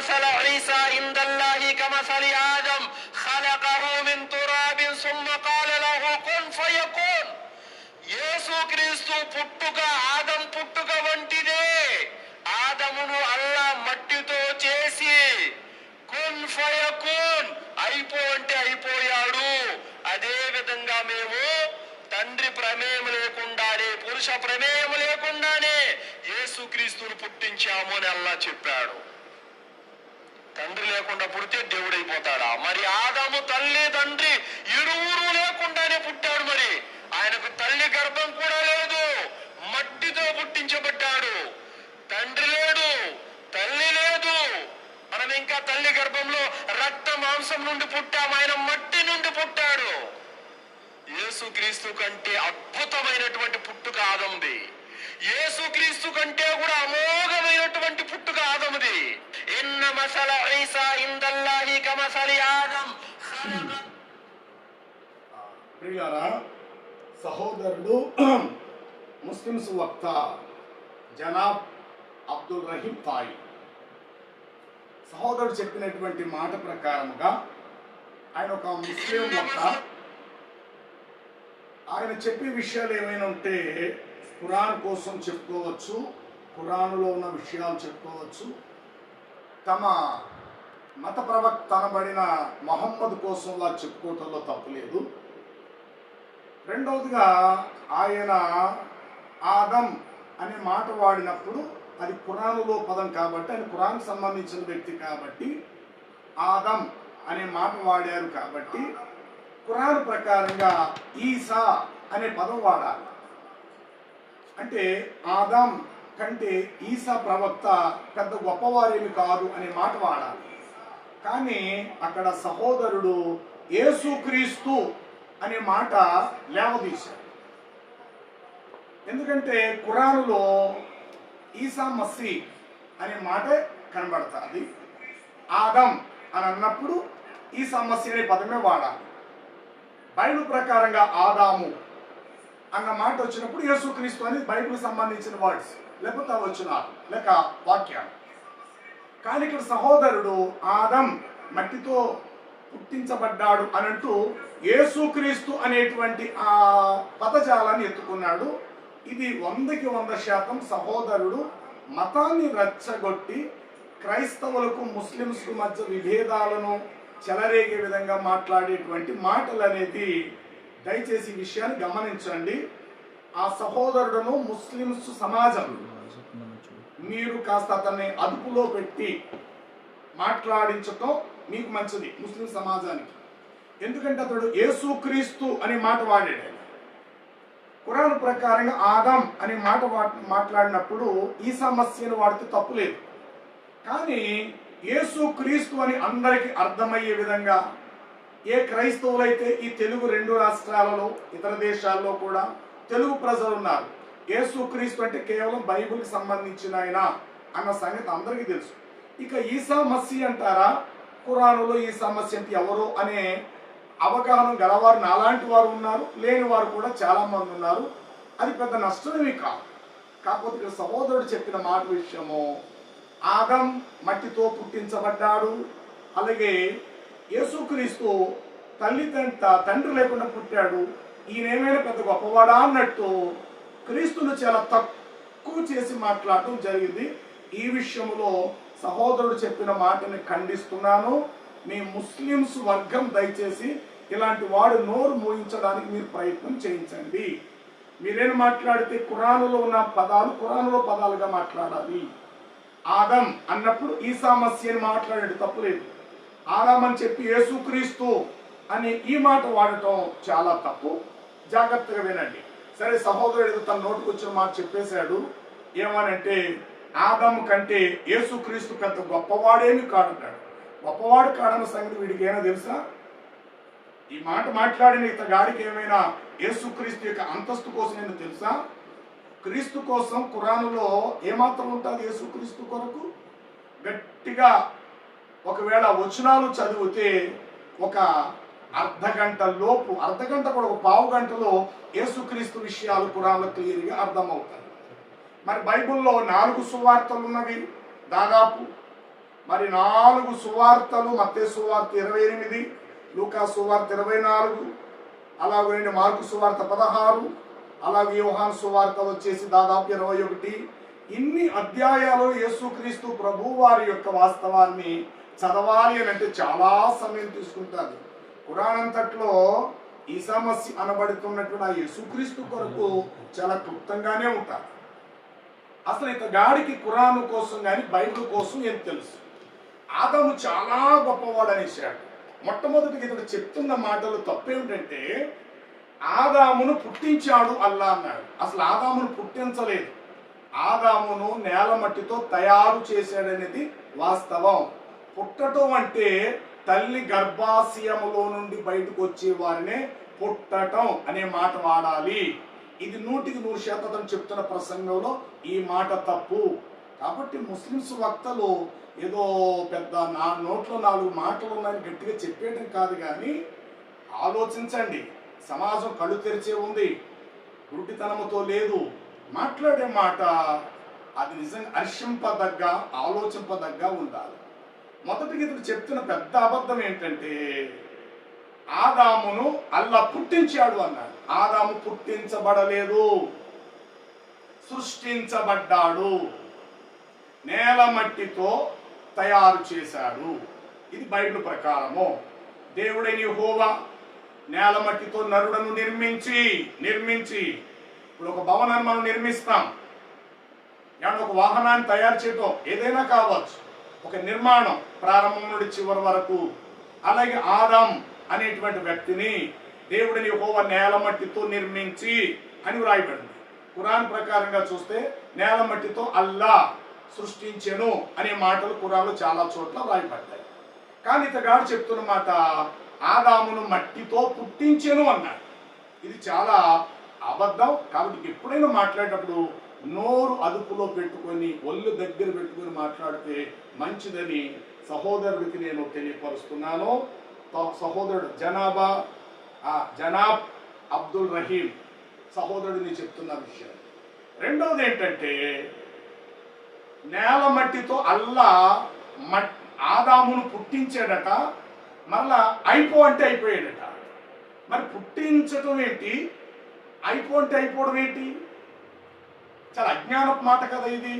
مثل عيسى عند الله كمثل آدم خلقه من تراب ثم قال له كن فيكون యేసుక్రీస్తు పుట్టుక ఆదం పుట్టుక వంటిదే ఆదమును అల్లా మట్టితో చేసి కున్ ఫయకున్ అయిపో అంటే అయిపోయాడు అదే విధంగా మేము తండ్రి ప్రమేయం లేకుండానే పురుష ప్రమేయం లేకుండానే యేసుక్రీస్తును పుట్టించాము అని అల్లా చెప్పాడు తండ్రి లేకుండా పుడితే దేవుడైపోతాడా మరి ఆదాము తల్లి తండ్రి ఇరువురు లేకుండానే పుట్టాడు మరి. ఆయనకు తల్లి గర్భం కూడా లేదు. మట్టితో పుట్టించబడ్డాడు. తండ్రి లేడు తల్లి లేదు. మనం ఇంకా తల్లి గర్భంలో రక్త మాంసం నుండి పుట్టాము. ఆయన మట్టి నుండి పుట్టాడు. యేసుక్రీస్తు కంటే అద్భుతమైనటువంటి పుట్టుక ఆదముది యేసుక్రీస్తు కంటే కూడా అమోఘమైనటువంటి పుట్టుక ఆదముది ప్రియులారా సహోదరుడు ముస్లిమ్స్ వక్త జనాబ్ అబ్దుల్ రహీం తాయి. సహోదరుడు చెప్పినటువంటి మాట ప్రకారముగా ఆయన ఒక ముస్లిం వక్త. ఆయన చెప్పే విషయాలు ఏమైనా ఉంటే ఖురాన్ కోసం చెప్పుకోవచ్చు కురాన్లో ఉన్న విషయాలు చెప్పుకోవచ్చు. తమ మత ప్రవక్త అనబడిన మహమ్మద్ కోసంలా చెప్పుకోవటంలో తప్పులేదు. రెండవదిగా ఆయన ఆదం అనే మాట వాడినప్పుడు అది కురాన్లో పదం కాబట్టి ఆయన కురాన్కి సంబంధించిన వ్యక్తి కాబట్టి ఆదం అనే మాట వాడారు కాబట్టి కురాన్ ప్రకారంగా ఈసా అనే పదం వాడాలి. అంటే ఆదం కంటే ఈసా ప్రవక్త పెద్ద గొప్పవారేమి కాదు అనే మాట వాడాలి. కానీ అక్కడ సహోదరుడు యేసుక్రీస్తు అనే మాట లేవదీశాడు. ఎందుకంటే ఖురానులో ఈసా మసి అనే మాట కనబడుతుంది. ఆదం అని అన్నప్పుడు ఈ సమస్య అనే పదమే వాడాలి. బైబిల్ ప్రకారంగా ఆదాము అన్న మాట వచ్చినప్పుడు యేసుక్రీస్తు అని బైబిల్ సంబంధించిన వర్డ్స్ లేకపోతే అవి వచ్చినారు లేక వాక్యాలు. కానీ ఇక్కడ సహోదరుడు ఆదం మట్టితో పుట్టించబడ్డాడు అనంటూ యేసుక్రీస్తు అనేటువంటి ఆ పదజాలాన్ని ఎత్తుకున్నాడు. ఇది వందకి వంద శాతం సహోదరుడు మతాన్ని రెచ్చగొట్టి క్రైస్తవులకు ముస్లింస్కు మధ్య విభేదాలను చెలరేగే విధంగా మాట్లాడేటువంటి మాటలు అనేది దయచేసి విషయాన్ని గమనించండి. ఆ సహోదరుడును ముస్లిమ్స్ సమాజం మీరు కాస్త అతన్ని అదుపులో పెట్టి మాట్లాడించటం మీకు మంచిది ముస్లిం సమాజానికి ఎందుకంటే అతడు యేసుక్రీస్తు అనే మాట వాడాడు ఆయన. ప్రకారంగా ఆదాం అనే మాట మాట్లాడినప్పుడు ఈ సమస్యను వాడితే తప్పు లేదు కానీ యేసు క్రీస్తు అని అందరికీ అర్థమయ్యే విధంగా ఏ క్రైస్తవులైతే ఈ తెలుగు రెండు రాష్ట్రాలలో ఇతర దేశాల్లో కూడా తెలుగు ప్రజలు ఉన్నారు యేసుక్రీస్తు అంటే కేవలం బైబిల్కి సంబంధించిన ఆయన అన్న సంగతి అందరికీ తెలుసు. ఇక ఈసా మస్సి అంటారా? కురానులో ఈ సమస్య అంటే ఎవరు అనే అవగాహన గలవారు నాలాంటి వారు ఉన్నారు లేని వారు కూడా చాలా మంది ఉన్నారు. అది పెద్ద నష్టమేమి కాదు. కాకపోతే ఇక్కడ సహోదరుడు చెప్పిన మాట విషయము ఆదం మట్టితో పుట్టించబడ్డాడు. అలాగే యేసుక్రీస్తు తల్లి తండ్రి లేకుండా పుట్టాడు. ఈయనేమైనా పెద్ద గొప్పవాడా అన్నట్టు క్రీస్తును చాలా తక్కువ చేసి మాట్లాడటం జరిగింది. ఈ విషయంలో సహోదరుడు చెప్పిన మాటని ఖండిస్తున్నాను. మీ ముస్లిమ్స్ వర్గం దయచేసి ఇలాంటి వాడు నోరు మూయించడానికి మీరు ప్రయత్నం చేయించండి. మీరేం మాట్లాడితే ఖురానులో ఉన్న పదాలు ఖురానులో పదాలుగా మాట్లాడాలి. ఆదం అన్నప్పుడు ఈ సమస్యని అని మాట్లాడేది తప్పులేదు. ఆదాం అని చెప్పి యేసుక్రీస్తు అని ఈ మాట వాడటం చాలా తప్పు. జాగ్రత్తగా వినండి. సరే సహోదరుడు తన నోటికి వచ్చిన మాట చెప్పేశాడు. ఏమనంటే ఆదం కంటే యేసుక్రీస్తు పెద్ద గొప్పవాడేమి కాడంటాడు గొప్పవాడు కాడన్న సంగతి వీడికి ఏమైనా తెలుసా? ఈ మాట మాట్లాడిన ఇతగాడికి ఏమైనా యేసుక్రీస్తు యొక్క అంతస్తు కోసం ఏమైనా తెలుసా? క్రీస్తు కోసం ఖురానులో ఏమాత్రం ఉంటుంది యేసుక్రీస్తు కొరకు? గట్టిగా ఒకవేళ వచనాలు చదివితే ఒక అర్ధ గంట లోపు అర్ధ గంట కూడా ఒక పావు గంటలో యేసుక్రీస్తు విషయాలు కురాలు క్లియర్గా అర్థమవుతాయి. మరి బైబిల్లో నాలుగు సువార్తలు ఉన్నవి దాదాపు. మరి నాలుగు సువార్తలు మత్తే సువార్త ఇరవై ఎనిమిది లూకా సువార్త ఇరవై నాలుగు అలాగే మార్కు సువార్త పదహారు అలాగే యోహాన్ సువార్త వచ్చేసి దాదాపు ఇరవై ఒకటి. ఇన్ని అధ్యాయాలు యేసుక్రీస్తు ప్రభు వారి యొక్క వాస్తవాన్ని చదవాలి అని అంటే చాలా సమయం తీసుకుంటారు పురాణంతట్లో అంతట్లో ఈ సమస్య అనబడుతున్నటువంటి ఆ యేసుక్రీస్తు కొరకు చాలా క్లుప్తంగానే ఉంటారు. అసలు ఇతగాడికి కురాన్ కోసం కానీ బైబిల్ కోసం ఏం తెలుసు? ఆదము చాలా గొప్పవాడు అనేసాడు మొట్టమొదటిగా ఇతడు చెప్తున్న మాటలు తప్పేమిటంటే ఆదామును పుట్టించాడు అల్లా అన్నాడు. అసలు ఆదామును పుట్టించలేదు. ఆదామును నేల మట్టితో తయారు చేశాడనేది వాస్తవం. పుట్టటం అంటే తల్లి గర్భాశయములో నుండి బయటకు వచ్చే వారినే పుట్టటం అనే మాట వాడాలి. ఇది నూటికి నూరు శాతం చెప్తున్న ప్రసంగంలో ఈ మాట తప్పు. కాబట్టి ముస్లిమ్స్ వక్తలు ఏదో పెద్ద నా నోట్లో నాలుగు మాటలు ఉన్నాయని గట్టిగా చెప్పేయడం కాదు కానీ ఆలోచించండి. సమాజం కళ్ళు తెరిచే ఉంది. గుడ్డితనముతో లేదు. మాట్లాడే మాట అది నిజంగా హర్షింపదగ్గ ఆలోచింపదగ్గ ఉండాలి. మొదటికి ఇతడు చెప్తున్న పెద్ద అబద్ధం ఏంటంటే ఆదామును అల్లా పుట్టించాడు అన్నాడు. ఆదాము పుట్టించబడలేదు. సృష్టించబడ్డాడు. నేల మట్టితో తయారు చేశాడు. ఇది బైబిల్ ప్రకారము. దేవుడైన హోవా నేల మట్టితో నరుడను నిర్మించి నిర్మించి ఇప్పుడు ఒక భవనాన్ని మనం నిర్మిస్తాం. ఏమన్నా ఒక వాహనాన్ని తయారు చేయటం ఏదైనా కావచ్చు. ఒక నిర్మాణం ప్రారంభం నుండి చివరి వరకు. అలాగే ఆదాం అనేటువంటి వ్యక్తిని దేవుడిని హోవ నేల మట్టితో నిర్మించి అని వ్రాయబడింది. కురాన్ ప్రకారంగా చూస్తే నేల మట్టితో అల్లా సృష్టించెను అనే మాటలు కురాన్లో చాలా చోట్ల వ్రాయబడ్డాయి. కానీ ఇతగాడు చెప్తున్న మాట ఆదామును మట్టితో పుట్టించెను అన్నాడు. ఇది చాలా అబద్ధం. కాబట్టి ఎప్పుడైనా మాట్లాడేటప్పుడు నోరు అదుపులో పెట్టుకొని ఒళ్ళు దగ్గర పెట్టుకొని మాట్లాడితే మంచిదని సహోదరుడికి నేను తెలియపరుస్తున్నాను. సహోదరుడు జనాభా ఆ, జనాబ్ అబ్దుల్ రహీం సహోదరుడిని చెప్తున్న విషయం. రెండవది ఏంటంటే నేల మట్టితో అల్లా మట్ ఆదామును పుట్టించాడట మరలా అయిపో అంటే అయిపోయాడట. మరి పుట్టించటం ఏంటి? అయిపో అంటే అయిపోవడం ఏంటి? చాలా అజ్ఞానపు మాట కదా ఇది.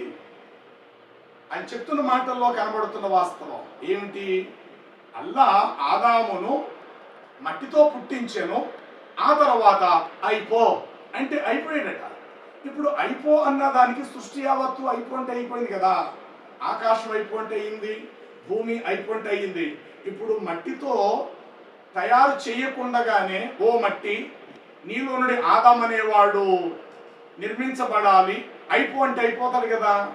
ఆయన చెప్తున్న మాటల్లో కనబడుతున్న వాస్తవం ఏమిటి? అల్లా ఆదామును మట్టితో పుట్టించాను ఆ తర్వాత అయిపో అంటే అయిపోయాడట ఇప్పుడు అయిపో అన్న దానికి సృష్టి యావత్తు అయిపో అంటే అయిపోయింది కదా. ఆకాశం అయిపో అంటే అయింది భూమి అయిపో అంటే అయింది. ఇప్పుడు మట్టితో తయారు చేయకుండగానే ఓ మట్టి నీలో నుండి ఆదాం అనేవాడు నిర్మించబడాలి. అయిపో అంటే అయిపోతాడు కదా.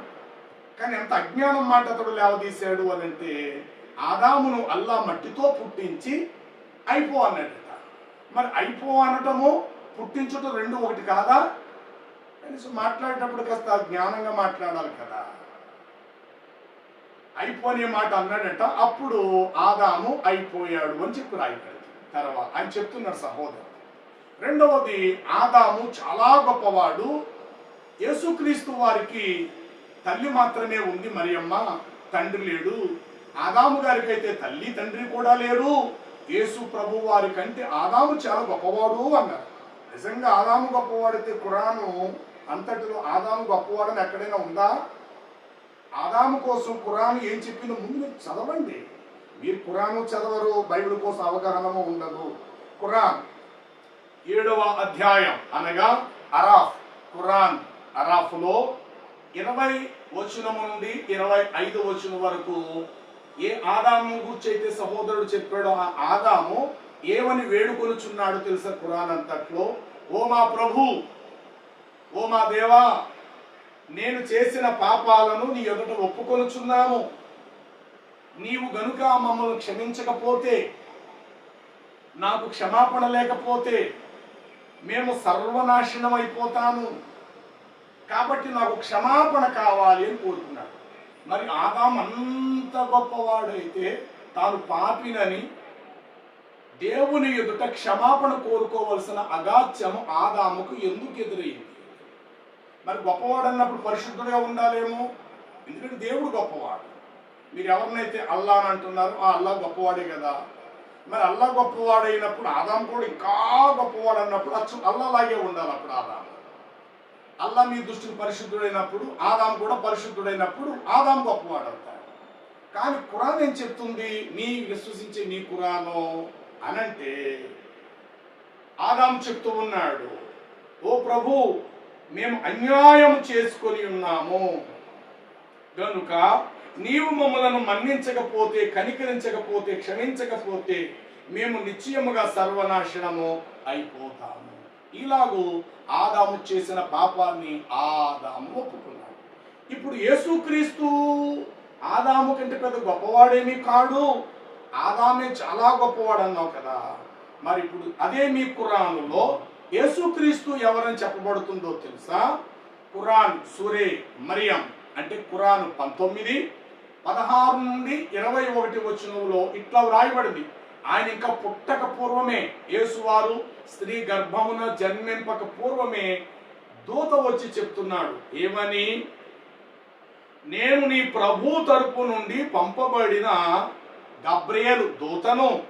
కానీ ఎంత అజ్ఞానం మాట అతడు లేవదీశాడు అని అంటే ఆదామును అల్లా మట్టితో పుట్టించి అయిపో అన్నాడట. మరి అయిపో అనటము పుట్టించటం రెండు ఒకటి కాదా? కనీసం మాట్లాడేటప్పుడు కాస్త జ్ఞానంగా మాట్లాడాలి కదా. అయిపోయే మాట అన్నాడట. అప్పుడు ఆదాము అయిపోయాడు అని చెప్పి రాయబడింది. తర్వాత ఆయన చెప్తున్నాడు సహోదరు. రెండవది ఆదాము చాలా గొప్పవాడు. యేసుక్రీస్తు వారికి తల్లి మాత్రమే ఉంది మరియమ్మ తండ్రి లేడు. ఆదాము గారికి అయితే తల్లి తండ్రి కూడా లేరు. యేసు ప్రభు వారి కంటే ఆదాము చాలా గొప్పవాడు అన్నారు. నిజంగా ఆదాము గొప్పవాడైతే ఖురాను అంతటిలో ఆదాము గొప్పవాడని ఎక్కడైనా ఉందా? ఆదాము కోసం కురాను ఏం చెప్పిందో ముందు మీరు చదవండి. మీరు కురాను చదవరు బైబిల్ కోసం అవగాహనము ఉండదు. కురాన్ ఏడవ అధ్యాయం అనగా అరాఫ్ ఖురాన్ అరాఫ్లో ఇరవై వచనము నుండి ఇరవై ఐదు వచనం వరకు ఏ ఆదాము గురించి అయితే సహోదరుడు చెప్పాడో ఆ ఆదాము ఏమని వేడుకొలుచున్నాడు తెలుసా ఖురాన్ అంతట్లో? ఓ మా ప్రభు ఓ మా దేవా నేను చేసిన పాపాలను నీ ఎదుట ఒప్పుకొనుచున్నాము నీవు గనుక మమ్మల్ని క్షమించకపోతే నాకు క్షమాపణ లేకపోతే మేము సర్వనాశనం అయిపోతాము కాబట్టి నాకు క్షమాపణ కావాలి అని కోరుకున్నాడు. మరి ఆదాం అంత గొప్పవాడైతే తాను పాపినని దేవుని ఎదుట క్షమాపణ కోరుకోవలసిన అగాత్యము ఆదాముకు ఎందుకు ఎదురయ్యింది మరి గొప్పవాడు అన్నప్పుడు ఉండాలేమో? ఎందుకంటే దేవుడు గొప్పవాడు. మీరు ఎవరినైతే అల్లా అని అంటున్నారో ఆ అల్లా గొప్పవాడే కదా. మరి అల్లా గొప్పవాడైనప్పుడు ఆదాం కూడా ఇంకా గొప్పవాడు అన్నప్పుడు అచ్చు అల్లలాగే ఉండాలి అప్పుడు ఆదాం. అల్లా మీ దృష్టికి పరిశుద్ధుడైనప్పుడు ఆదాం కూడా పరిశుద్ధుడైనప్పుడు ఆదాం గొప్పవాడు అవుతాడు కానీ కురాన్ ఏం చెప్తుంది? నీ విశ్వసించే నీ ఖురాను అనంటే ఆదాం చెప్తూ ఉన్నాడు ఓ ప్రభు మేము అన్యాయం చేసుకొని ఉన్నాము. కనుక నీవు మమ్మలను మన్నించకపోతే కనికరించకపోతే క్షమించకపోతే మేము నిశ్చయముగా సర్వనాశనము అయిపోతాము. ఇలాగూ ఆదాము చేసిన పాపాన్ని ఆదాము ఒప్పుకున్నాడు. ఇప్పుడు యేసుక్రీస్తు ఆదాము కంటే పెద్ద గొప్పవాడేమీ కాడు. ఆదామే చాలా గొప్పవాడు అన్నావు కదా. మరి ఇప్పుడు అదే మీ కురాన్లో యేసుక్రీస్తు ఎవరని చెప్పబడుతుందో తెలుసా? కురాన్ సురే మరియం అంటే కురాన్ పంతొమ్మిది పదహారు నుండి ఇరవై ఒకటి వచనంలో ఇట్లా వ్రాయబడింది. ఆయన ఇంకా పుట్టక పూర్వమే యేసువారు స్త్రీ గర్భమున జన్మింపక పూర్వమే దూత వచ్చి చెప్తున్నాడు. ఏమని? నేను నీ ప్రభు తరపు నుండి పంపబడిన గబ్రియలు దూతను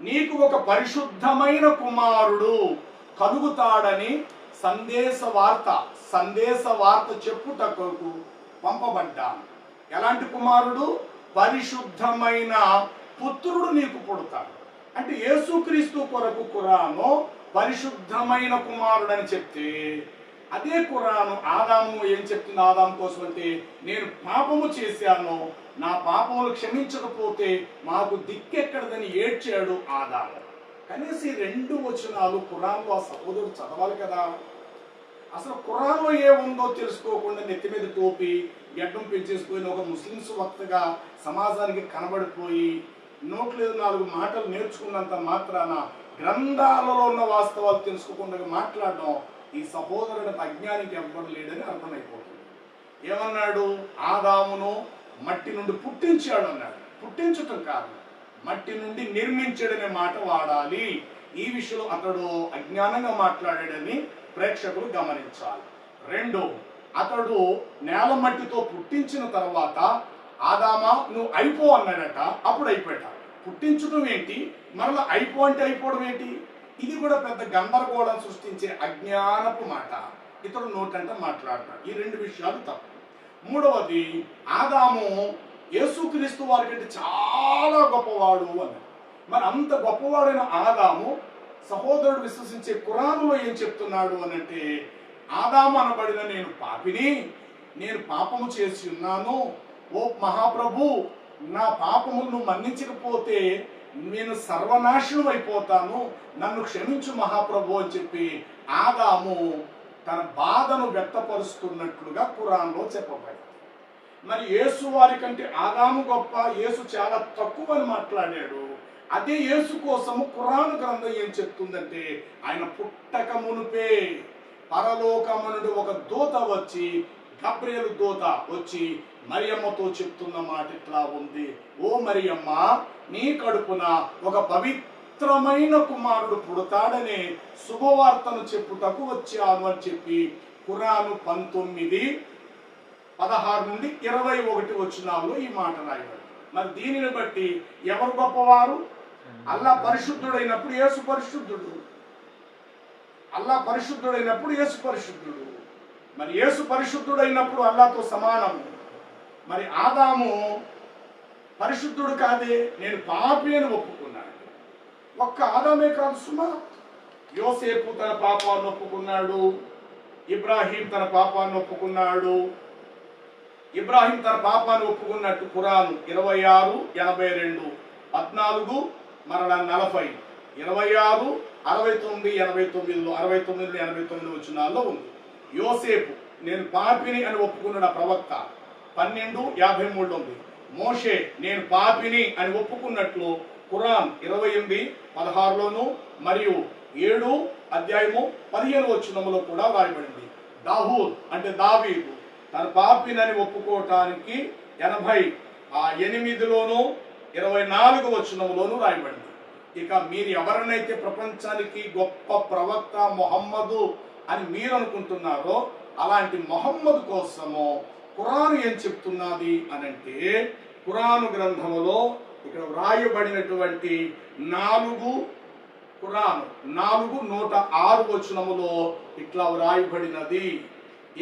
నీకు ఒక పరిశుద్ధమైన కుమారుడు కలుగుతాడని సందేశ వార్త సందేశ వార్త చెప్పుటకు పంపబడ్డాను. ఎలాంటి కుమారుడు? పరిశుద్ధమైన పుత్రుడు నీకు పుడతాడు. అంటే యేసుక్రీస్తు కొరకు కురాను పరిశుద్ధమైన కుమారుడు అని చెప్తే అదే కురాను ఆదాము ఏం చెప్తుంది ఆదాము కోసం అంటే నేను పాపము చేశాను నా పాపములు క్షమించకపోతే మాకు దిక్కెక్కడదని ఏడ్చాడు ఆదాము. కనీసం రెండు వచనాలు కురాన్లో ఆ సహోదరుడు చదవాలి కదా. అసలు ఖురాన్లో ఏముందో తెలుసుకోకుండా నెత్తి మీద టోపి గడ్డం పెంచేసుకొని ఒక ముస్లిమ్స్ వక్తగా సమాజానికి కనబడిపోయి నోట్లేదు నాలుగు మాటలు నేర్చుకున్నంత మాత్రాన గ్రంథాలలో ఉన్న వాస్తవాలు తెలుసుకోకుండా మాట్లాడడం ఈ సహోదరుడి అజ్ఞానికి ఎవ్వరు లేడని అర్థమైపోతుంది. ఏమన్నాడు? ఆదామును మట్టి నుండి పుట్టించాడు అన్నాడు. పుట్టించటం కాదు. మట్టి నుండి నిర్మించాడనే మాట వాడాలి. ఈ విషయంలో అతడు అజ్ఞానంగా మాట్లాడాడని ప్రేక్షకులు గమనించాలి. రెండు అతడు నేల మట్టితో పుట్టించిన తర్వాత ఆదామా నువ్వు అయిపో అన్నాడట. అప్పుడు అయిపోయాట. పుట్టించడం ఏంటి? మరలా అయిపో అంటే అయిపోవడం ఏంటి? ఇది కూడా పెద్ద గందరగోళం సృష్టించే అజ్ఞానపు మాట. ఇతడు నోటంట మాట్లాడతాడు. ఈ రెండు విషయాలు తప్పు. మూడవది ఆదాము యేసుక్రీస్తు వారి కంటే చాలా గొప్పవాడు అన్నాడు. మరి అంత గొప్పవాడైన ఆదాము సహోదరుడు విశ్వసించే కురానులో ఏం చెప్తున్నాడు అని అంటే ఆదాము అనబడిన నేను పాపిని నేను పాపము చేసి ఉన్నాను. ఓ మహాప్రభు నా పాపమును మన్నించకపోతే నేను సర్వనాశనం అయిపోతాను. నన్ను క్షమించు మహాప్రభు అని చెప్పి ఆదాము తన బాధను వ్యక్తపరుస్తున్నట్లుగా ఖురాన్లో చెప్పబడింది. మరి యేసు వారి కంటే ఆదాము గొప్ప యేసు చాలా తక్కువ అని మాట్లాడాడు. అదే యేసు కోసము కురాను గ్రంథం ఏం చెప్తుందంటే ఆయన పుట్టక మునుపే పరలోకమనుడు ఒక దూత వచ్చి గబ్రియలు దూత వచ్చి మరియమ్మతో చెప్తున్న మాట ఇట్లా ఉంది? ఓ మరియమ్మ నీ కడుపున ఒక పవిత్రమైన కుమారుడు పుడతాడనే శుభవార్తను చెప్పుటకు వచ్చాను అని చెప్పి కురాను పంతొమ్మిది పదహారు నుండి ఇరవై ఒకటి వచ్చినాల్లో ఈ మాట రాయబడి మరి దీనిని బట్టి ఎవరు గొప్పవారు? అల్లా పరిశుద్ధుడైనప్పుడు యేసు పరిశుద్ధుడు. అల్లా పరిశుద్ధుడైనప్పుడు యేసు పరిశుద్ధుడు. మరి యేసు పరిశుద్ధుడైనప్పుడు అల్లాతో సమానం. మరి ఆదాము పరిశుద్ధుడు కాదే నేను పాపి అని ఒప్పుకున్నాడు. ఒక్క ఆదామే కాదు సుమా. యోసేపు తన పాపాన్ని ఒప్పుకున్నాడు. ఇబ్రాహీం తన పాపాన్ని ఒప్పుకున్నాడు. ఇబ్రాహీం తన పాపాన్ని ఒప్పుకున్నట్టు ఖురాన్ ఇరవై ఆరు ఎనభై రెండు పద్నాలుగు మరణ నలభై. ఇరవై ఆరు అరవై తొమ్మిది ఎనభై తొమ్మిదిలో అరవై తొమ్మిది ఎనభై తొమ్మిది వచ్చినాల్లో ఉంది. యోసేపు నేను పాపిని అని ఒప్పుకున్న ప్రవక్త పన్నెండు యాభై మూడులో ఉంది. మోషే నేను పాపిని అని ఒప్పుకున్నట్లు ఖురాన్ ఇరవై ఎనిమిది పదహారులోను మరియు ఏడు అధ్యాయము పదిహేను వచ్చినములో కూడా వ్రాయబడింది. దాహూద్ అంటే దావీదు తన పాపినని ఒప్పుకోవటానికి ఎనభై ఆ ఎనిమిదిలోను ఇరవై నాలుగు వచనంలోనూ రాయబడింది. ఇక మీరు ఎవరినైతే ప్రపంచానికి గొప్ప ప్రవక్త మొహమ్మదు అని మీరు అనుకుంటున్నారో అలాంటి మొహమ్మద్ కోసము ఖురాన్ ఏం చెప్తున్నది అని అంటే ఖురాను గ్రంథములో ఇక్కడ వ్రాయబడినటువంటి నాలుగు ఖురాను నాలుగు నూట ఆరు వచనములో ఇట్లా వ్రాయబడినది.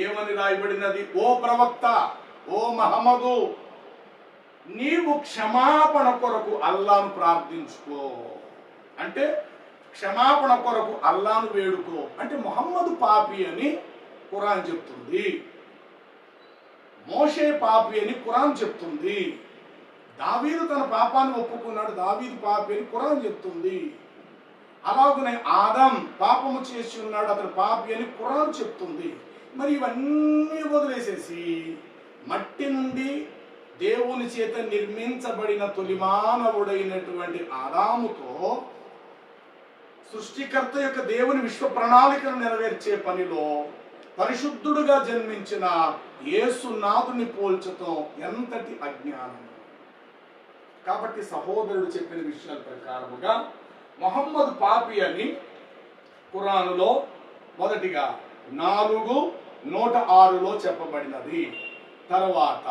ఏమని రాయబడినది? ఓ ప్రవక్త ఓ మహమ్మదు నీవు క్షమాపణ కొరకు అల్లాను ప్రార్థించుకో. అంటే క్షమాపణ కొరకు అల్లాను వేడుకో. అంటే మొహమ్మద్ పాపి అని ఖురాన్ చెప్తుంది. మోషే పాపి అని కురాన్ చెప్తుంది. దావీదు తన పాపాన్ని ఒప్పుకున్నాడు. దావీదు పాపి అని కురాన్ చెప్తుంది. అలాగనే ఆదం పాపము చేసి ఉన్నాడు. అతను పాపి అని కురాన్ చెప్తుంది. మరి ఇవన్నీ వదిలేసేసి మట్టి నుండి దేవుని చేత నిర్మించబడిన తొలి మానవుడైనటువంటి ఆదాముతో సృష్టికర్త యొక్క దేవుని విశ్వ ప్రణాళికను నెరవేర్చే పనిలో పరిశుద్ధుడుగా జన్మించిన యేసునాథుని పోల్చటం ఎంతటి అజ్ఞానం. కాబట్టి సహోదరుడు చెప్పిన విషయాల ప్రకారముగా మొహమ్మద్ పాపి అని ఖురానులో మొదటిగా నాలుగు నూట ఆరులో చెప్పబడినది. తర్వాత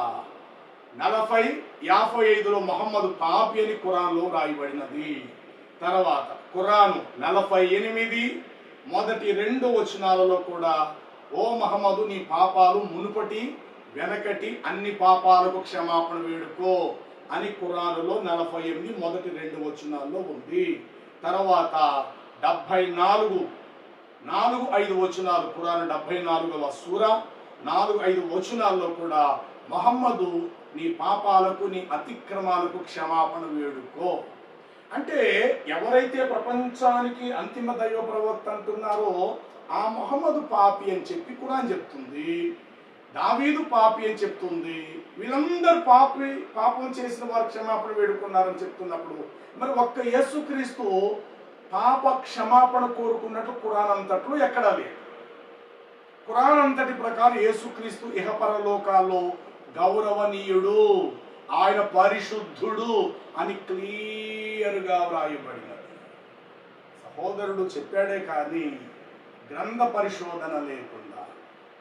నలభై యాభై ఐదులో మొహమ్మద్ పాపి అని ఖురాన్లో రాయబడినది. తర్వాత ఖురాను నలభై ఎనిమిది మొదటి రెండు వచనాలలో కూడా ఓ మహమ్మదు నీ పాపాలు మునుపటి వెనకటి అన్ని పాపాలకు క్షమాపణ వేడుకో అని ఖురానులో నలభై ఎనిమిది మొదటి రెండు వచనాల్లో ఉంది. తర్వాత డెబ్భై నాలుగు నాలుగు ఐదు వచనాలు ఖురాన్ డెబ్బై నాలుగవ సూర నాలుగు ఐదు వచనాల్లో కూడా మహమ్మదు నీ పాపాలకు నీ అతిక్రమాలకు క్షమాపణ వేడుకో. అంటే ఎవరైతే ప్రపంచానికి అంతిమ దైవ ప్రవక్త అంటున్నారో ఆ మొహమ్మదు పాపి అని చెప్పి ఖురాన్ చెప్తుంది. దావీదు పాపి అని చెప్తుంది. వీళ్ళందరూ పాపి పాపం చేసిన వారు క్షమాపణ వేడుకున్నారని చెప్తున్నప్పుడు మరి ఒక్క యేసుక్రీస్తు పాప క్షమాపణ కోరుకున్నట్లు కురాన్ అంతట్లో ఎక్కడా లేదు. కురాన్ అంతటి ప్రకారం యేసుక్రీస్తు ఇహపరలోకాల్లో గౌరవనీయుడు ఆయన పరిశుద్ధుడు అని క్లియర్గా వ్రాయబడినది. సహోదరుడు చెప్పాడే కానీ గ్రంథ పరిశోధన లేకుండా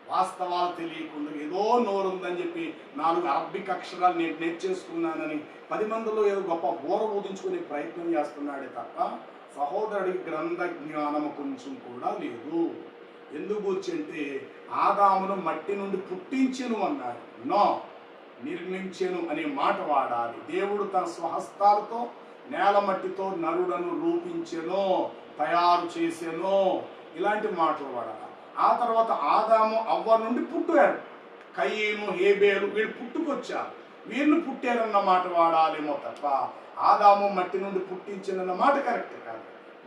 వాస్తవాలు తెలియకుండా ఏదో నోరుందని చెప్పి నాలుగు అరబిక్ అక్షరాలు నేను నేర్చేసుకున్నానని పది మందిలో ఏదో గొప్ప బోర ఊదించుకునే ప్రయత్నం చేస్తున్నాడే తప్ప సహోదరుడికి గ్రంథ జ్ఞానము కొంచెం కూడా లేదు. ఎందుకు అంటే ఆదామును మట్టి నుండి పుట్టించను అన్నాడు. నో నిర్మించెను అనే మాట వాడాలి. దేవుడు తన స్వహస్తాలతో నేల మట్టితో నరుడను రూపించెను తయారు చేసెను. ఇలాంటి మాటలు వాడాలి. ఆ తర్వాత ఆదాము అవ్వ నుండి పుట్టారు కయ్యేను హేబేలు వీళ్ళు పుట్టుకొచ్చారు. వీళ్ళు పుట్టారన్న మాట వాడాలేమో తప్ప ఆదాము మట్టి నుండి పుట్టించనన్న మాట కరెక్ట్ కాదు.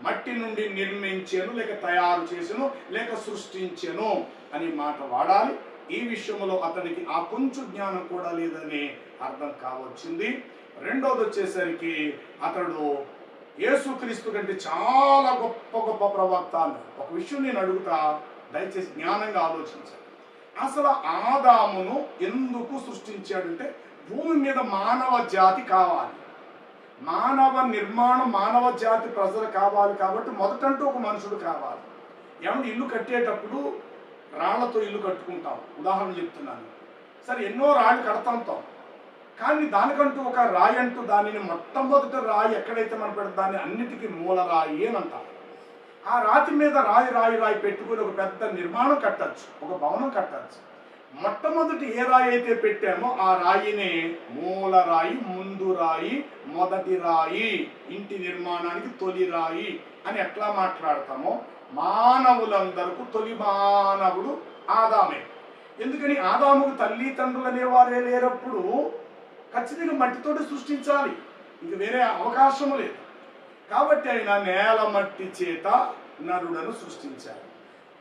మట్టి నుండి నిర్మించాను లేక తయారు చేసెను లేక సృష్టించెను అనే మాట వాడాలి. ఈ విషయంలో అతనికి ఆ కొంచెం జ్ఞానం కూడా లేదని అర్థం కావచ్చింది. రెండోది వచ్చేసరికి అతడు యేసుక్రీస్తు కంటే చాలా గొప్ప గొప్ప ప్రవక్త ఒక విషయం నేను అడుగుతా దయచేసి జ్ఞానంగా ఆలోచించాలి అసలు ఆదామును ఎందుకు సృష్టించాడంటే భూమి మీద మానవ జాతి కావాలి. మానవ నిర్మాణం మానవ జాతి ప్రజలు కావాలి కాబట్టి మొదటంటూ ఒక మనుషుడు కావాలి. ఏమంటే ఇల్లు కట్టేటప్పుడు రాళ్ళతో ఇల్లు కట్టుకుంటాం. ఉదాహరణ చెప్తున్నాను. సరే ఎన్నో రాళ్ళు కడతాంతాం కానీ దానికంటూ ఒక రాయి అంటూ దానిని మొట్టమొదటి రాయి ఎక్కడైతే మనం పెడతాం దాన్ని అన్నిటికీ మూల రాయి అని అంటాం ఆ రాతి మీద రాయి రాయి రాయి పెట్టుకుని ఒక పెద్ద నిర్మాణం కట్టచ్చు ఒక భవనం కట్టచ్చు. మొట్టమొదటి ఏ రాయి అయితే పెట్టామో ఆ రాయినే మూల రాయి ముందు రాయి మొదటి రాయి ఇంటి నిర్మాణానికి తొలి రాయి అని ఎట్లా మాట్లాడతామో మానవులందరకు తొలి మానవుడు ఆదామే. ఎందుకని ఆదాముకు తల్లి తండ్రులు అనేవారే లేనప్పుడు ఖచ్చితంగా మట్టితోటి సృష్టించాలి. ఇంక వేరే అవకాశము లేదు. కాబట్టి ఆయన నేల మట్టి చేత నరుడను సృష్టించారు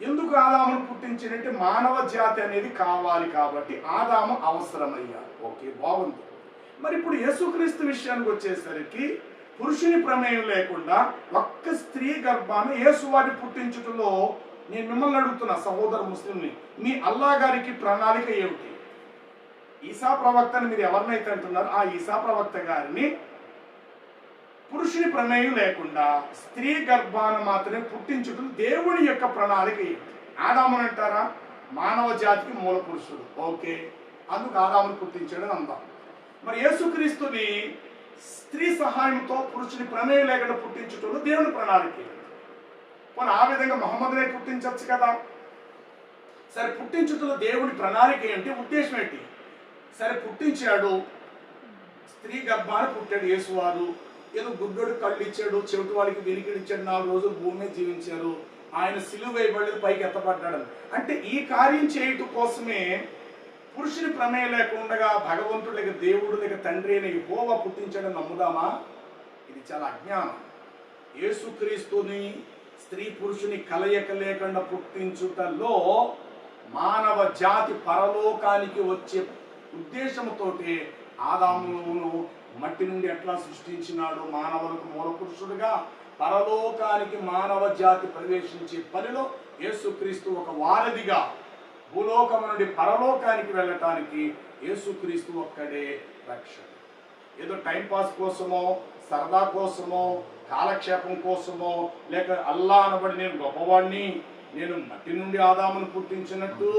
ఎందుకు ఆదామును పుట్టించినట్టు మానవ జాతి అనేది కావాలి కాబట్టి ఆదాము అవసరమయ్యారు ఓకే బాగుంది. మరి ఇప్పుడు యేసుక్రీస్తు విషయానికి వచ్చేసరికి పురుషుని ప్రమేయం లేకుండా ఒక్క స్త్రీ గర్భాన్ని యేసువారి పుట్టించుటలో నేను మిమ్మల్ని అడుగుతున్నా సహోదర ముస్లింని మీ అల్లా గారికి ప్రణాళిక ఏమిటి? ఈసా ప్రవక్తని మీరు ఎవరినైతే అంటున్నారు ఆ ఈసా ప్రవక్త గారిని పురుషుని ప్రమేయం లేకుండా స్త్రీ గర్భాన్ని మాత్రమే పుట్టించుటం దేవుని యొక్క ప్రణాళిక ఏమిటి? ఆదాముని అంటారా? మానవ జాతికి మూల పురుషుడు. ఓకే. అందుకు ఆదామును పుట్టించాడని అందాం. మరి యేసుక్రీస్తుని స్త్రీ సహాయంతో పురుషుని ప్రమేయం లేకుండా పుట్టించుటలో దేవుని ప్రణాళిక. మన ఆ విధంగా మహమ్మద్నే పుట్టించవచ్చు కదా? సరే పుట్టించుటలో దేవుని ప్రణాళిక ఏంటి? ఉద్దేశం ఏంటి? సరే పుట్టించాడు. స్త్రీ గర్భాన పుట్టాడు యేసువారు. ఏదో గుడ్డోడు కళ్ళు ఇచ్చాడు చెవిటి వాళ్ళకి వెలికిడిచ్చాడు నాలుగు రోజులు భూమి జీవించారు. ఆయన సిలువ వేయబడి పైకి ఎత్తబడ్డాడు. అంటే ఈ కార్యం చేయటం కోసమే పురుషుని ప్రమేయం లేకుండా భగవంతుడు లేక దేవుడు లేక తండ్రి అయిన హోవ పుట్టించడం నమ్ముదామా? ఇది చాలా అజ్ఞానం. యేసుక్రీస్తుని స్త్రీ పురుషుని కలయిక లేకుండా పుట్టించుటలో మానవ జాతి పరలోకానికి వచ్చే ఉద్దేశంతోటే ఆదామును మట్టి నుండి ఎట్లా సృష్టించినాడు? మానవులకు మూల పురుషుడుగా పరలోకానికి మానవ జాతి ప్రవేశించే పనిలో యేసుక్రీస్తు ఒక వారధిగా భూలోకం నుండి పరలోకానికి వెళ్ళటానికి యేసుక్రీస్తు ఒక్కడే రక్షణ ఏదో టైం పాస్ కోసమో సరదా కోసమో కాలక్షేపం కోసమో లేక అల్లా అనబడి నేను గొప్పవాడిని నేను మట్టి నుండి ఆదామును పుట్టించినట్టు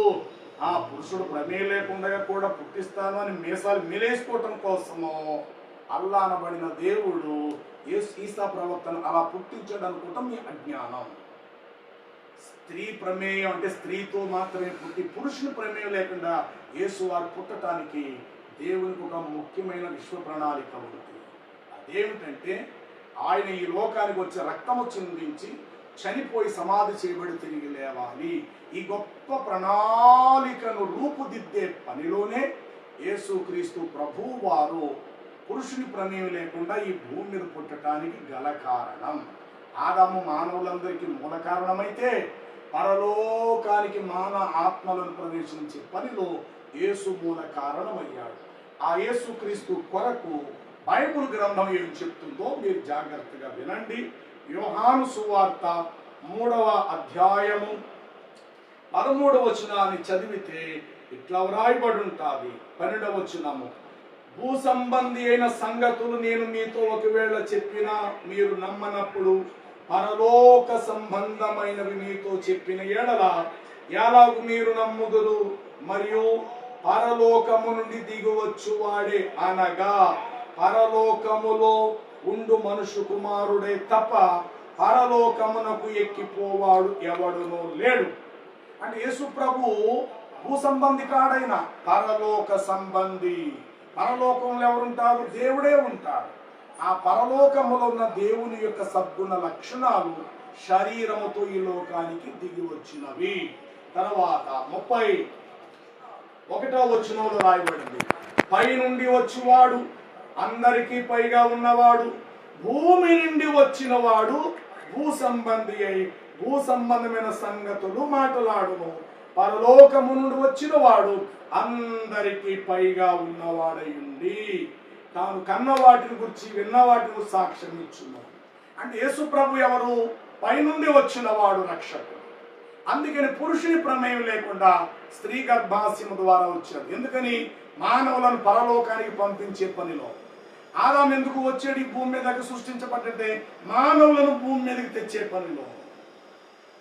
ఆ పురుషుడు ప్రమేయం లేకుండా కూడా పుట్టిస్తాను అని మీసాలు మిలేసుకోవటం కోసమో అల్లా అనబడిన దేవుడు ఈసా ప్రవక్తను అలా పుట్టించాడు అనుకుంటాం మీ అజ్ఞానం. స్త్రీ ప్రమేయం అంటే స్త్రీతో మాత్రమే పుట్టి పురుషుని ప్రమేయం లేకుండా యేసు వారు పుట్టడానికి దేవునికి ఒక ముఖ్యమైన విశ్వ ప్రణాళిక ఉంది. అదేమిటంటే ఆయన ఈ లోకానికి వచ్చే రక్తము చిందించి చనిపోయి సమాధి చేయబడి తిరిగి లేవాలి. ఈ గొప్ప ప్రణాళికను రూపుదిద్దే పనిలోనే యేసుక్రీస్తు ప్రభు వారు పురుషుని ప్రమేయం లేకుండా ఈ భూమి మీద పుట్టడానికి గల కారణం. ఆదాము మానవులందరికీ మూల కారణమైతే పరలోకానికి మాన ఆత్మలను ప్రవేశించే పనిలో యేసు మూల కారణమయ్యాడు. ఆ యేసుక్రీస్తు కొరకు బైబుల్ గ్రంథం ఏం చెప్తుందో మీరు జాగ్రత్తగా వినండి. యోహాను సువార్త మూడవ అధ్యాయము పదమూడవ వచనాన్ని చదివితే ఇట్లా వ్రాయబడి ఉంటుంది. పన్నెండవ వచనము భూ సంబంధి అయిన సంగతులు నేను మీతో ఒకవేళ చెప్పినా మీరు నమ్మనప్పుడు పరలోక సంబంధమైనవి మీతో చెప్పిన ఎడల ఎలాగు మీరు నమ్ముదురు? మరియు పరలోకము నుండి దిగువచ్చు వాడే అనగా పరలోకములో ఉండు మనుషు కుమారుడే తప్ప పరలోకమునకు ఎక్కిపోవాడు ఎవడునో లేడు. అంటే యేసు ప్రభు భూ సంబంధి కాడైన పరలోక సంబంధి. పరలోకంలో ఎవరుంటారు? దేవుడే ఉంటాడు. ఆ పరలోకములో ఉన్న దేవుని యొక్క సద్గుణ లక్షణాలు శరీరముతో ఈ లోకానికి దిగి వచ్చినవి. తర్వాత ముప్పై ఒకటో వచనంలో రాయబడింది. పై నుండి వచ్చివాడు అందరికీ పైగా ఉన్నవాడు భూమి నుండి వచ్చినవాడు భూ సంబంధి అయి భూ సంబంధమైన సంగతులు మాట్లాడును. పరలోకము నుండి వచ్చినవాడు అందరికీ పైగా ఉన్నవాడై ఉండి తాను కన్న వాటిని గురించి విన్న వాటిని గురించి సాక్ష్యం ఇచ్చున్నాడు. అంటే యేసు ప్రభు ఎవరు? పైనుండి వచ్చినవాడు రక్షకుడు. అందుకని పురుషుని ప్రమేయం లేకుండా స్త్రీ గర్భాశయం ద్వారా వచ్చాడు ఎందుకని? మానవులను పరలోకానికి పంపించే పనిలో. ఆదాం ఎందుకు వచ్చాడు ఈ భూమి మీదకి సృష్టించబడ్డంటే మానవులను భూమి మీదకి తెచ్చే పనిలో.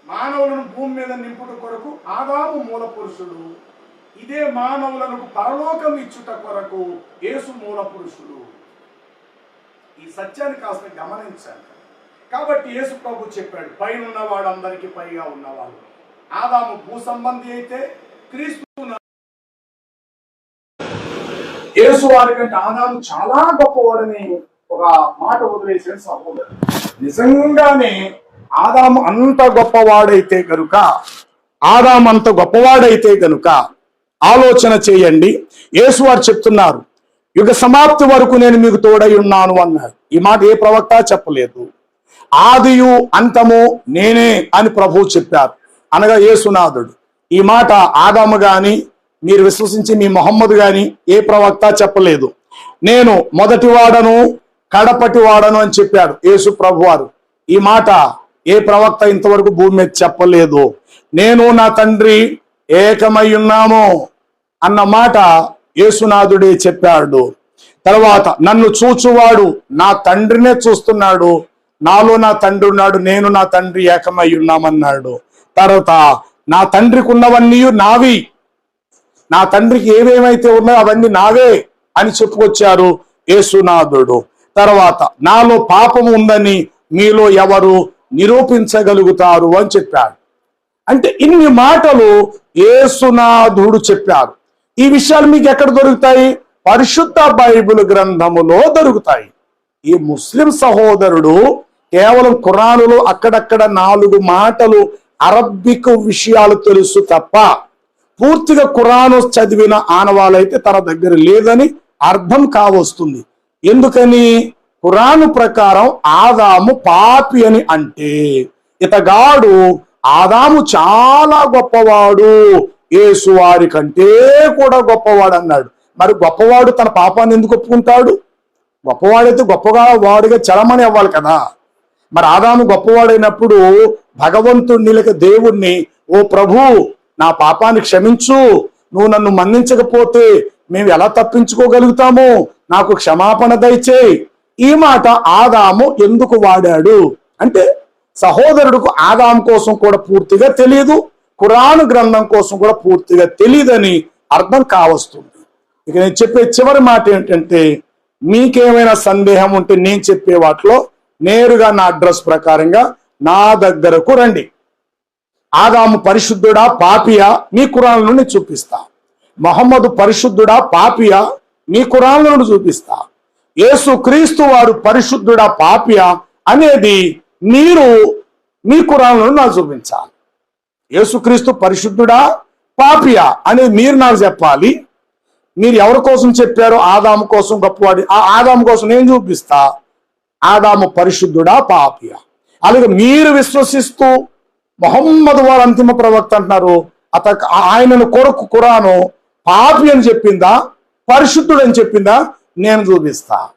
మానవులను భూమి మీద నింపుట కొరకు ఆదాము మూల పురుషుడు ఇదే మానవులకు పరలోకం ఇచ్చుట కొరకు యేసు మూల పురుషుడు ఈ సత్యాన్ని కాస్త గమనించాలి. కాబట్టి యేసు ప్రభు చెప్పాడు పైన ఉన్నవాడు అందరికీ పైగా ఉన్నవాడు. ఆదాము భూ సంబంధి అయితే క్రీస్తు యేసు వారి కంటే ఆదాము చాలా గొప్పవాడని ఒక మాట వదిలేసాడు సహోదరు నిజంగానే ఆదాము అంత గొప్పవాడైతే గనుక ఆదాము అంత గొప్పవాడైతే గనుక ఆలోచన చేయండి. యేసు వారు చెప్తున్నారు యుగ సమాప్తి వరకు నేను మీకు తోడై ఉన్నాను అన్నారు. ఈ మాట ఏ ప్రవక్త చెప్పలేదు. ఆదియు అంతము నేనే అని ప్రభువు చెప్పారు. అనగా యేసునాథుడు ఈ మాట ఆదాము గాని మీరు విశ్వసించి మీ మొహమ్మద్ గాని ఏ ప్రవక్త చెప్పలేదు. నేను మొదటి వాడను కడపటి వాడను అని చెప్పాడు యేసు ప్రభు వారు ఈ మాట ఏ ప్రవక్త ఇంతవరకు భూమి మీద చెప్పలేదు. నేను నా తండ్రి ఏకమై ఉన్నాము అన్న మాట యేసునాథుడే చెప్పాడు. తర్వాత నన్ను చూచువాడు నా తండ్రినే చూస్తున్నాడు. నాలో నా తండ్రి ఉన్నాడు నేను నా తండ్రి ఏకమై ఉన్నామన్నాడు. తర్వాత నా తండ్రికి ఉన్నవన్నీ నావి. నా తండ్రికి ఏవేమైతే ఉన్నాయో అవన్నీ నావే అని చెప్పుకొచ్చారు యేసునాథుడు. తర్వాత నాలో పాపం ఉందని మీలో ఎవరు నిరూపించగలుగుతారు అని చెప్పాడు. అంటే ఇన్ని మాటలు ఏసునాథుడు చెప్పారు ఈ విషయాలు మీకు ఎక్కడ దొరుకుతాయి? పరిశుద్ధ బైబిల్ గ్రంథములో దొరుకుతాయి. ఈ ముస్లిం సహోదరుడు కేవలం ఖురానులో అక్కడక్కడ నాలుగు మాటలు అరబ్బిక్ విషయాలు తెలుసు తప్ప పూర్తిగా ఖురాను చదివిన ఆనవాళ్ళైతే తన దగ్గర లేదని అర్థం కావస్తుంది. ఎందుకని? ఖురాను ప్రకారం ఆదాము పాపి అని అంటే ఇతగాడు ఆదాము చాలా గొప్పవాడు. యేసు వారి కంటే కూడా గొప్పవాడు అన్నాడు మరి గొప్పవాడు తన పాపాన్ని ఎందుకు ఒప్పుకుంటాడు? గొప్పవాడైతే గొప్పగా వాడిగా చలమని అవ్వాలి కదా. మరి ఆదాము గొప్పవాడైనప్పుడు భగవంతుడిని లేక దేవుణ్ణి ఓ ప్రభు నా పాపాన్ని క్షమించు. నువ్వు నన్ను మన్నించకపోతే మేము ఎలా తప్పించుకోగలుగుతాము? నాకు క్షమాపణ దయచేయి. ఈ మాట ఆదాము ఎందుకు వాడాడు? అంటే సహోదరుడికి ఆదాం కోసం కూడా పూర్తిగా తెలియదు ఖురాను గ్రంథం కోసం కూడా పూర్తిగా తెలియదని అర్థం కావస్తుంది. ఇక నేను చెప్పే చివరి మాట ఏంటంటే మీకేమైనా సందేహం ఉంటే నేను చెప్పే వాటిలో నేరుగా నా అడ్రస్ ప్రకారంగా నా దగ్గరకు రండి. ఆదాము పరిశుద్ధుడా పాపియా మీ కురాల నుండి చూపిస్తా. మహమ్మదు పరిశుద్ధుడా పాపియా మీ కురాల నుండి చూపిస్తా. యేసు క్రీస్తు వారు పరిశుద్ధుడా పాపియా అనేది మీరు మీ కురాలను నాకు చూపించాలి. యేసుక్రీస్తు పరిశుద్ధుడా పాపియా అనేది మీరు నాకు చెప్పాలి. మీరు ఎవరి కోసం చెప్పారో ఆదాము కోసం గొప్పవాడి ఆ ఆదాము కోసం నేను చూపిస్తా. ఆదాము పరిశుద్ధుడా పాపియా. అలాగే మీరు విశ్వసిస్తూ మొహమ్మద్ వారు అంతిమ ప్రవక్త అంటున్నారు. అత ఆయనను కొరకు కురాను పాపి అని చెప్పిందా? పరిశుద్ధుడు అని చెప్పిందా? నేను చూపిస్తా.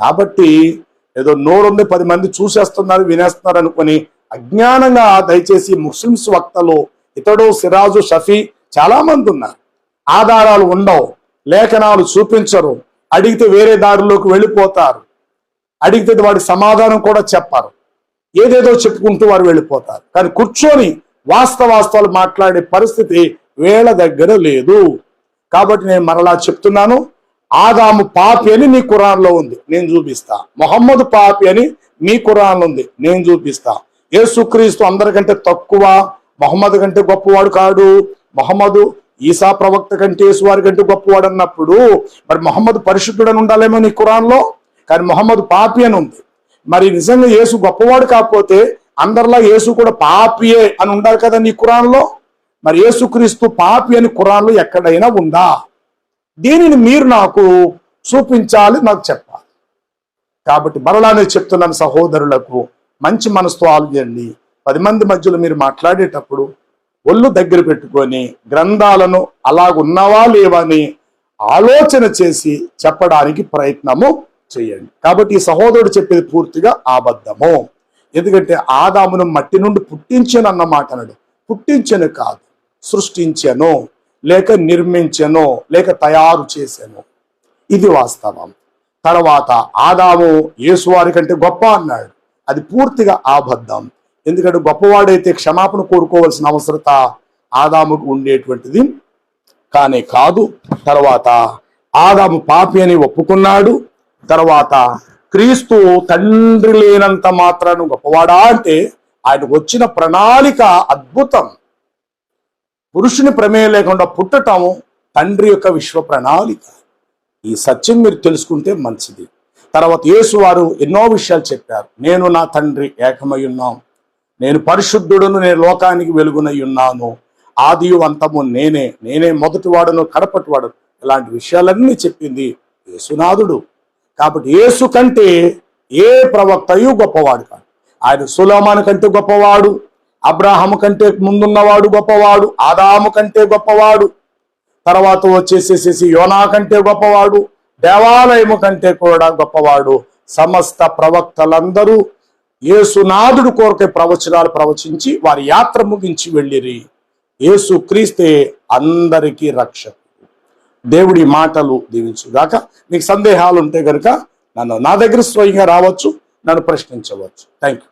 కాబట్టి ఏదో నోరుంది పది మంది చూసేస్తున్నారు వినేస్తున్నారు అనుకొని అజ్ఞానంగా దయచేసి ముస్లిమ్స్ వక్తలు ఇతడు సిరాజు షఫీ చాలా మంది ఉన్నారు. ఆధారాలు ఉండవు లేఖనాలు చూపించరు అడిగితే వేరే దారిలోకి వెళ్ళిపోతారు. అడిగితే వాడి సమాధానం కూడా చెప్పారు. ఏదేదో చెప్పుకుంటూ వారు వెళ్ళిపోతారు. కానీ కూర్చొని వాస్తవాస్తవాలు మాట్లాడే పరిస్థితి వీళ్ళ దగ్గర లేదు. కాబట్టి నేను మరలా చెప్తున్నాను ఆదాము పాపి అని నీ కురాన్లో ఉంది. నేను చూపిస్తా. మొహమ్మద్ పాపి అని మీ కురాన్లో ఉంది. నేను చూపిస్తా. యేసుక్రీస్తు అందరికంటే తక్కువ మొహమ్మద్ కంటే గొప్పవాడు కాడు. మొహమ్మదు ఈసా ప్రవక్త కంటే యేసు వారి కంటే గొప్పవాడు అన్నప్పుడు మరి మొహమ్మద్ పరిశుద్ధుడు అని ఉండాలేమో నీ కురాన్లో కానీ మొహమ్మద్ పాపి అని ఉంది. మరి నిజంగా యేసు గొప్పవాడు కాకపోతే అందరిలా యేసు కూడా పాపియే అని ఉండాలి కదా నీ కురాన్లో మరి యేసుక్రీస్తు పాపి అని కురాన్లో ఎక్కడైనా ఉందా? దీనిని మీరు నాకు చూపించాలి నాకు చెప్పాలి. కాబట్టి మరలానే చెప్తున్నాను సహోదరులకు మంచి మనసుతో ఆలోచండి పది మంది మధ్యలో మీరు మాట్లాడేటప్పుడు ఒళ్ళు దగ్గర పెట్టుకొని గ్రంథాలను అలాగున్నావా లేవా అని ఆలోచన చేసి చెప్పడానికి ప్రయత్నము చేయండి. కాబట్టి ఈ సహోదరుడు చెప్పేది పూర్తిగా అబద్ధము. ఎందుకంటే ఆదామును మట్టి నుండి పుట్టించను అన్న మాట అన్నాడు. పుట్టించను కాదు సృష్టించను. లేక నిర్మించను లేక తయారు చేశాను ఇది వాస్తవం. తర్వాత ఆదాము యేసువారి కంటే గొప్ప అన్నాడు. అది పూర్తిగా అబద్ధం. ఎందుకంటే గొప్పవాడైతే క్షమాపణ కోరుకోవాల్సిన అవసరత ఆదాముకు ఉండేటువంటిది. కానీ కాదు తర్వాత ఆదాము పాపి అని ఒప్పుకున్నాడు. తర్వాత క్రీస్తు తండ్రి లేనంత మాత్రాను గొప్పవాడా అంటే ఆయనకు వచ్చిన ప్రణాళిక అద్భుతం. పురుషుని ప్రమేయం లేకుండా పుట్టటము తండ్రి యొక్క విశ్వ ప్రణాళిక. ఈ సత్యం మీరు తెలుసుకుంటే మంచిది. తర్వాత యేసు వారు ఎన్నో విషయాలు చెప్పారు. నేను నా తండ్రి ఏకమై ఉన్నాం. నేను పరిశుద్ధుడును నేను లోకానికి వెలుగునై ఉన్నాను. ఆదియు అంతము నేనే. నేనే మొదటివాడును కడపటివాడు ఇలాంటి విషయాలన్నీ చెప్పింది యేసునాథుడు కాబట్టి యేసు కంటే ఏ ప్రవక్తయు గొప్పవాడు కాదు ఆయన సులోమాను కంటే గొప్పవాడు. అబ్రాహము కంటే ముందున్నవాడు గొప్పవాడు ఆదాము కంటే గొప్పవాడు తర్వాత వచ్చేసేసేసి యోనా కంటే గొప్పవాడు దేవాలయము కంటే కూడా గొప్పవాడు. సమస్త ప్రవక్తలందరూ యేసునాథుడు కోరికే ప్రవచనాలు ప్రవచించి వారి యాత్ర ముగించి వెళ్ళిరి. యేసు క్రీస్తే అందరికీ రక్ష దేవుడి మాటలు దీవించుగాక. మీకు సందేహాలు ఉంటే గనుక నన్ను నా దగ్గర స్వయంగా రావచ్చు నన్ను ప్రశ్నించవచ్చు. Thank you